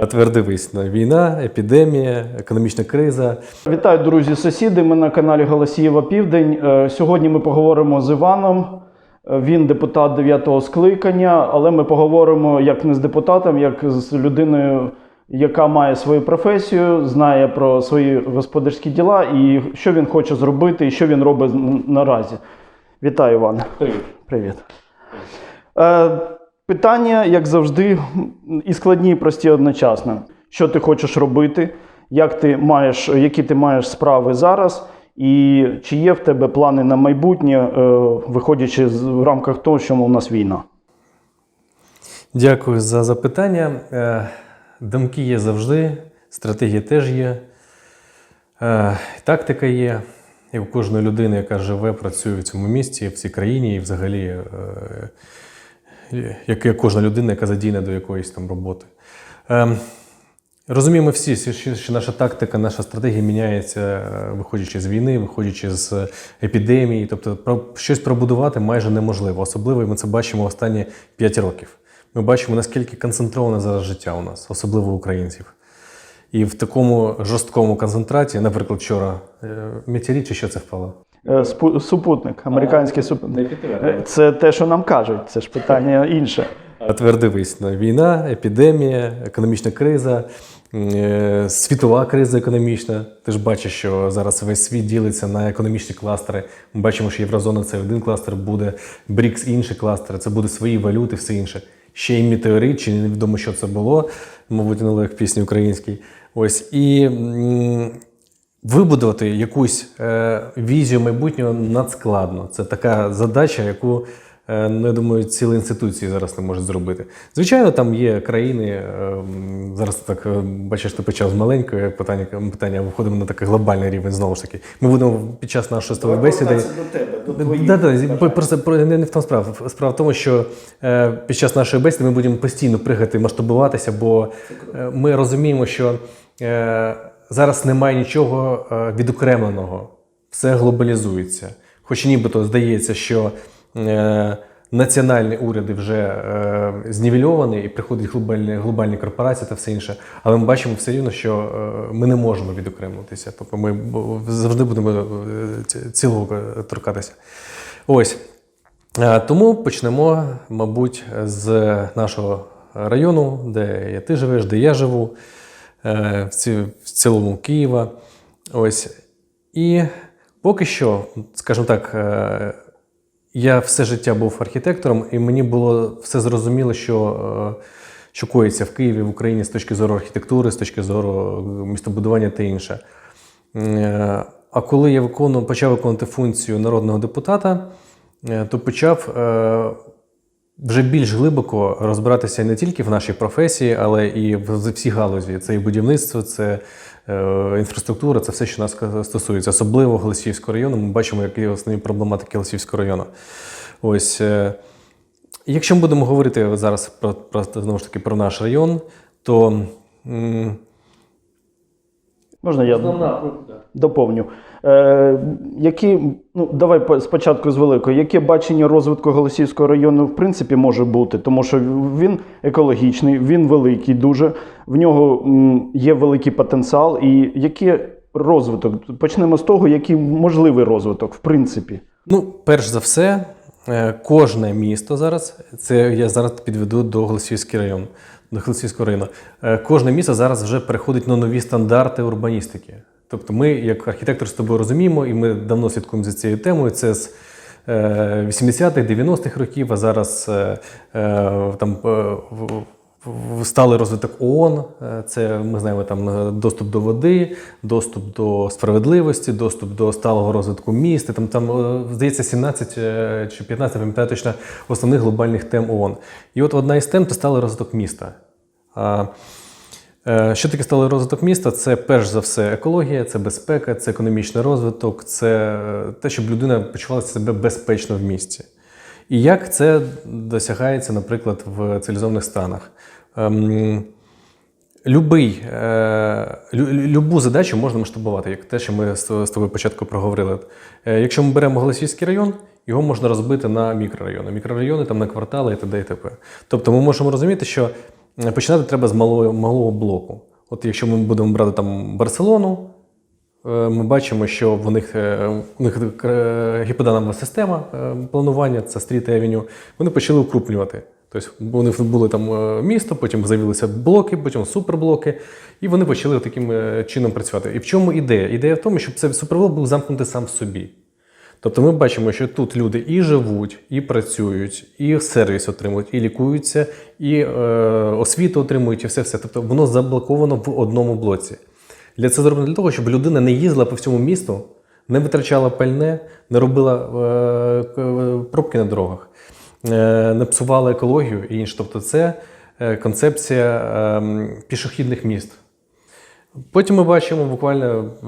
Твердивись на війна, епідемія, економічна криза. Вітаю, друзі, сусіди. Ми на каналі Голосієва Південь. Е, Сьогодні ми поговоримо з Іваном. Е, Він депутат 9-го скликання, але ми поговоримо як не з депутатом, як з людиною, яка має свою професію, знає про свої господарські діла і що він хоче зробити, і що він робить наразі. Вітаю, Іван. Привіт. Привіт. Е, питання, як завжди, і складні, і прості одночасно. Що ти хочеш робити, як ти маєш, які ти маєш справи зараз, і чи є в тебе плани на майбутнє, е, виходячи в рамках того, що у нас війна? Дякую за запитання. Е, Думки є завжди, стратегія теж є, е, тактика є. Як у кожної людини, яка живе, працює в цьому місті, в цій країні, і взагалі, як кожна людина, яка задійна до якоїсь там роботи. Е, Розуміємо всі, що що наша тактика, наша стратегія міняється, е, виходячи з війни, виходячи з епідемії. Тобто, про щось пробудувати майже неможливо. Особливо ми це бачимо останні 5 років. Ми бачимо, наскільки концентроване зараз життя у нас, особливо українців. І в такому жорсткому концентраті, наприклад, вчора е, метеорит чи що це впало? Е, спу- Супутник, американський супутник. Е, Це те, що нам кажуть, це ж питання інше. Твердивись на війна, епідемія, економічна криза, е, світова криза економічна. Ти ж бачиш, що зараз весь світ ділиться на економічні кластери. Ми бачимо, що Єврозона це один кластер, буде БРІКС інший кластер, це буде свої валюти, все інше. Ще й метеорит, чи невідомо, що це було, мабуть, не лег пісні українській. Ось і вибудувати якусь е, візію майбутнього надскладно. Це така задача, яку, е, ну, я думаю, цілі інституції зараз не можуть зробити. Звичайно, там є країни. е, зараз так е, бачиш, ти почав з маленької питання, питання виходимо на такий глобальний рівень. Знову ж таки, ми будемо під час нашої стової бесіди. до тебе, до Да, да, просто про- не, не в тому справа. Справа в тому, що е, під час нашої бесіди ми будемо постійно пригати, масштабуватися, бо е, ми розуміємо, що е, зараз немає нічого е, відокремленого, все глобалізується. Хоч нібито здається, що е, національні уряди вже е, знівельовані і приходять глобальні, глобальні корпорації та все інше. Але ми бачимо все рівно, що ми не можемо відокремлитися. Тобто ми завжди будемо цілого торкатися. Ось. Тому почнемо, мабуть, з нашого району, де ти живеш, де я живу, в цілому Києва. Ось. І поки що, скажімо так, е, я все життя був архітектором, і мені було все зрозуміло, що, е, що коїться в Києві, в Україні з точки зору архітектури, з точки зору е, містобудування та інше. Е, А коли я виконував, почав виконувати функцію народного депутата, е, то почав е, вже більш глибоко розбиратися не тільки в нашій професії, але і в всій галузі. Це і будівництво, це е, інфраструктура, це все, що нас стосується. Особливо Голосіївського району. Ми бачимо, які основні проблематики Голосіївського району. Ось. е, Якщо ми будемо говорити зараз про, про знову ж таки про наш район, то Можна я доповню. Е, які, ну, давай по- спочатку з великої. Яке бачення розвитку Голосівського району в принципі може бути? Тому що він екологічний, він великий дуже, в нього м, є великий потенціал. І який розвиток? Почнемо з того, який можливий розвиток, в принципі. Ну, перш за все, е, кожне місто зараз, це я зараз підведу до Голосіївський район, до Голосіївського району. е, Кожне місто зараз вже переходить на нові стандарти урбаністики. Тобто, ми, як архітектор, з тобою розуміємо, і ми давно слідкуємо за цією темою. Це з е, 80-х, 90-х років, а зараз е, е, там. Сталий розвиток ООН, е, це ми знаємо там е, доступ до води, доступ до справедливості, доступ до сталого розвитку міста. Там там е, здається 17 е, чи 15, пам'ятаю точно основних глобальних тем ООН. І от одна із тем це сталий розвиток міста. Що таке сталий розвиток міста? Це перш за все екологія, це безпека, це економічний розвиток, це те, щоб людина почувала себе безпечно в місті. І як це досягається, наприклад, в цивілізованих странах? Ем, Любий, е, лю- лю- любу задачу можна масштабувати, як те, що ми з тобою початку проговорили. Е, Якщо ми беремо Голосівський район, його можна розбити на мікрорайони. Мікрорайони там на квартали і т.д. і т.п. Тобто ми можемо розуміти, що е, починати треба з малого, малого блоку. От якщо ми будемо брати там Барселону, ми бачимо, що в них, е, в них е, гіподинамова система е, планування, це Street Avenue, вони почали укрупнювати. Тобто вони були там е, місто, потім з'явилися блоки, потім суперблоки, і вони почали таким е, чином працювати. І в чому ідея? Ідея в тому, щоб цей суперблок був замкнутий сам в собі. Тобто ми бачимо, що тут люди і живуть, і працюють, і сервіс отримують, і лікуються, і е, освіту отримують, і все все. Тобто воно заблоковано в одному блоці. Для це зроблено для того, щоб людина не їздила по всьому місту, не витрачала пальне, не робила е, пробки на дорогах, е, не псувала екологію і інше. Тобто, це е, концепція е, пішохідних міст. Потім ми бачимо буквально е,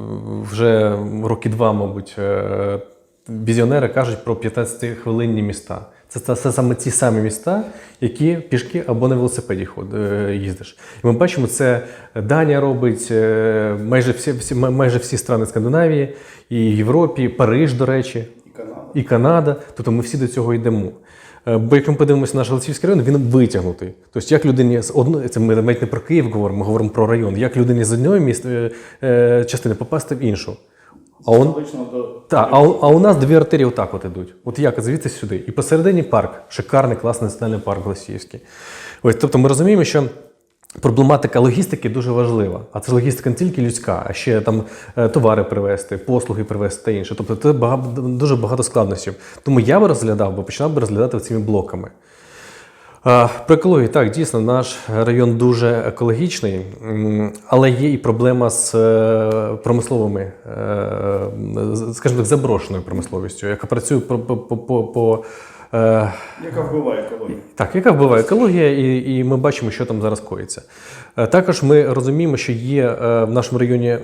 вже роки два, мабуть, е, візіонери кажуть про 15-хвилинні міста. Це, це, це саме ті самі міста, які пішки або на велосипеді ход, е, їздиш. І ми бачимо, це Данія робить, е, майже всі, всі, майже всі страни Скандинавії, і Європі, Париж, до речі, І Канада. і Канада. Тобто ми всі до цього йдемо. Е, Бо як ми подивимося на наш Голосіївський район, він витягнутий. Тобто, як людині з одної, це ми навіть не про Київ говоримо, ми говоримо про район, як людині з е, частини попасти в іншу. А он, до та, а, у- а у нас дві артерії отак от ідуть. От як звідси сюди. І посередині парк, шикарний, класний національний парк Голосіївський. Ось, тобто ми розуміємо, що проблематика логістики дуже важлива. А це логістика не тільки людська, а ще там е, товари привезти, послуги привезти та інше. Тобто це багато, дуже багато складнощів. Тому я би розглядав, бо починав би розглядати цими блоками. А, Про екологію, так, дійсно, наш район дуже екологічний, але є і проблема з е, промисловими, е, скажімо так, заброшеною промисловістю, яка працює по, по, по, по, е, яка вбиває екологію. так, яка вбиває екологія, і, і ми бачимо, що там зараз коїться. Е, Також ми розуміємо, що є е, в нашому районі,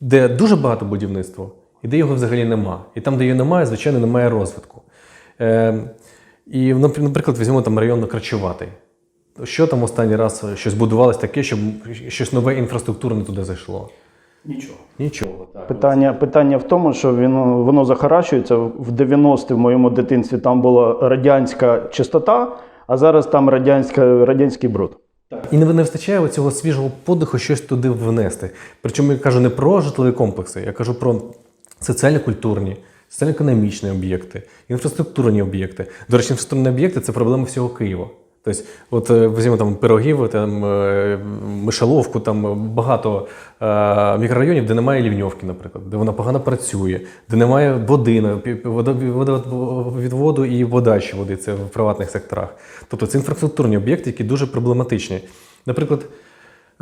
де дуже багато будівництва, і де його взагалі нема. І там, де його немає, звичайно, немає розвитку. Е, і, напр- наприклад, візьмемо там район Крачуватий. Що там останній раз щось будувалось таке, щоб щось нове інфраструктурне туди зайшло? Нічого. Нічого. Так. Питання, питання в тому, що воно, воно захаращується. В 90-ті в моєму дитинстві там була радянська чистота, а зараз там радянська, радянський бруд. І не не вистачає цього свіжого подиху щось туди внести. Причому я кажу не про житлові комплекси, я кажу про соціально-культурні, соціально-економічні об'єкти, інфраструктурні об'єкти. До речі, інфраструктурні об'єкти це проблема всього Києва. Тобто, от е, візьмемо там пирогів, там е, Мишеловку, там багато е, мікрорайонів, де немає лівньовки, наприклад, де вона погано працює, де немає води, на- пі- пі- вода- вода- відводу і подачі води, це в приватних секторах. Тобто це інфраструктурні об'єкти, які дуже проблематичні. Наприклад,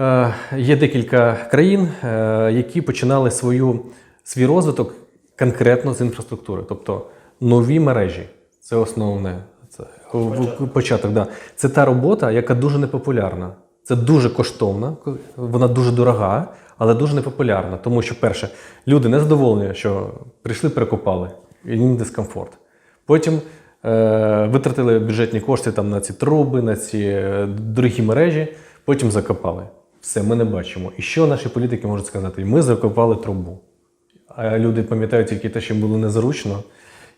Е, Є декілька країн, е, які починали свою, свій розвиток конкретно з інфраструктури, тобто нові мережі. Це основне. Це початок. початок да. Це та робота, яка дуже непопулярна. Це дуже коштовна, вона дуже дорога, але дуже непопулярна. Тому що, перше, люди не задоволені, що прийшли, перекопали, і їм дискомфорт. Потім е, витратили бюджетні кошти там, на ці труби, на ці е, дорогі мережі, потім закопали. Все, ми не бачимо. І що наші політики можуть сказати? Ми закопали трубу. А люди пам'ятають тільки те, що було незручно,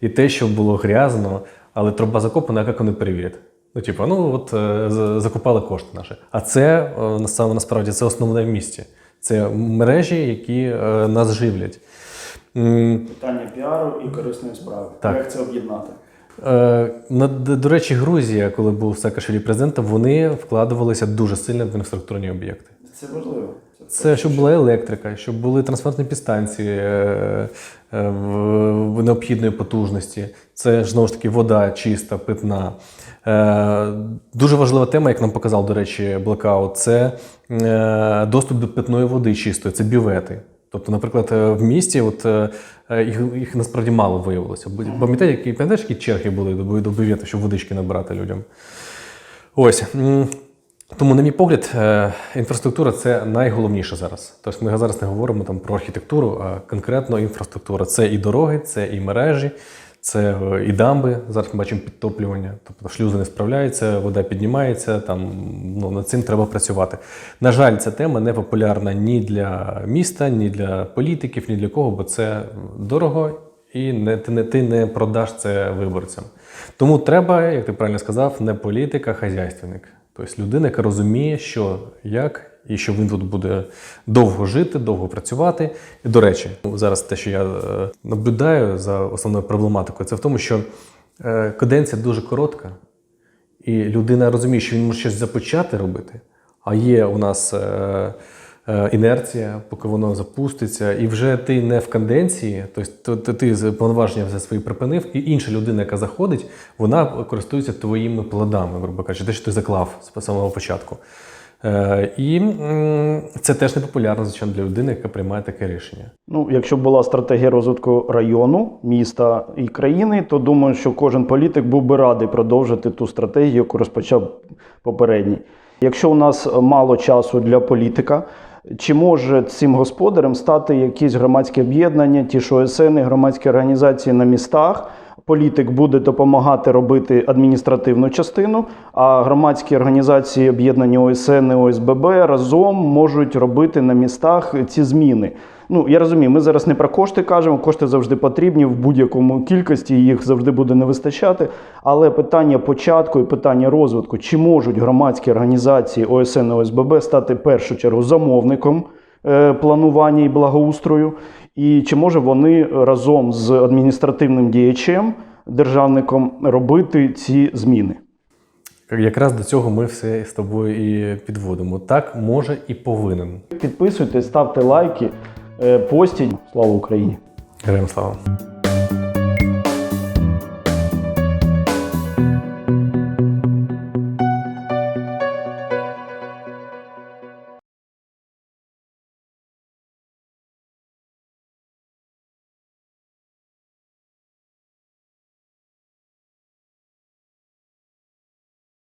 і те, що було грязно, але труба закопана, як вони перевірять. Ну, типу, ну от е, з- закопали кошти наші. А це е, насправді це основне в місті. Це мережі, які е, нас живлять. Питання піару і корисної справи. Так. Як це об'єднати? На- До речі, Грузія, коли був Саакашвілі президентом, вони вкладувалися дуже сильно в інфраструктурні об'єкти. Це важливо. Це щоб була електрика, щоб були транспортні підстанції е, е, в- необхідної потужності. Це ж знову ж таки вода чиста, питна. Е, Дуже важлива тема, як нам показав, до речі, блокаут, це е, доступ до питної води чистої, це бювети. Тобто, наприклад, в місті от, їх, їх насправді мало виявилося. Пам'ятаєте, які, які черги були до, бювету, щоб водички набирати людям? Ось. Тому, на мій погляд, е, інфраструктура це найголовніше зараз. Тобто ми зараз не говоримо там про архітектуру, а конкретно інфраструктура. Це і дороги, це і мережі, це е, і дамби. Зараз ми бачимо підтоплювання. Тобто шлюзи не справляються, вода піднімається. Там ну над цим треба працювати. На жаль, ця тема не популярна ні для міста, ні для політиків, ні для кого, бо це дорого і не, ти, не, ти не продаш це виборцям. Тому треба, як ти правильно сказав, не політик, а хазяйственник. Тобто людина, яка розуміє, що як, і що він тут буде довго жити, довго працювати. І, до речі, зараз те, що я е, наблюдаю за основною проблематикою, це в тому, що е, каденція дуже коротка, і людина розуміє, що він може щось започати робити, а є у нас е, інерція, поки воно запуститься, і вже ти не в каденції, тобто ти, повноваження вже свої припинив, і інша людина, яка заходить, вона користується твоїми плодами, грубо кажучи, те, що ти заклав з самого початку. Е, і це теж непопулярно, звичайно, для людини, яка приймає таке рішення. Ну, якщо б була стратегія розвитку району, міста і країни, то думаю, що кожен політик був би радий продовжити ту стратегію, яку розпочав попередній. Якщо у нас мало часу для політика, чи може цим господарем стати якісь громадські об'єднання, ті ж ОСН, громадські організації на містах? Політик буде допомагати робити адміністративну частину, а громадські організації, об'єднані ОСН і ОСББ разом можуть робити на містах ці зміни. Ну я розумію, ми зараз не про кошти кажемо. Кошти завжди потрібні в будь-якому кількості, їх завжди буде не вистачати. Але питання початку і питання розвитку: чи можуть громадські організації ОСН і ОСББ стати першу чергу замовником планування і благоустрою, і чи може вони разом з адміністративним діячем, державником робити ці зміни? Якраз до цього ми все з тобою і підводимо. Так може і повинен. Підписуйтесь, ставте лайки, е, постіть. Слава Україні! Героям слава!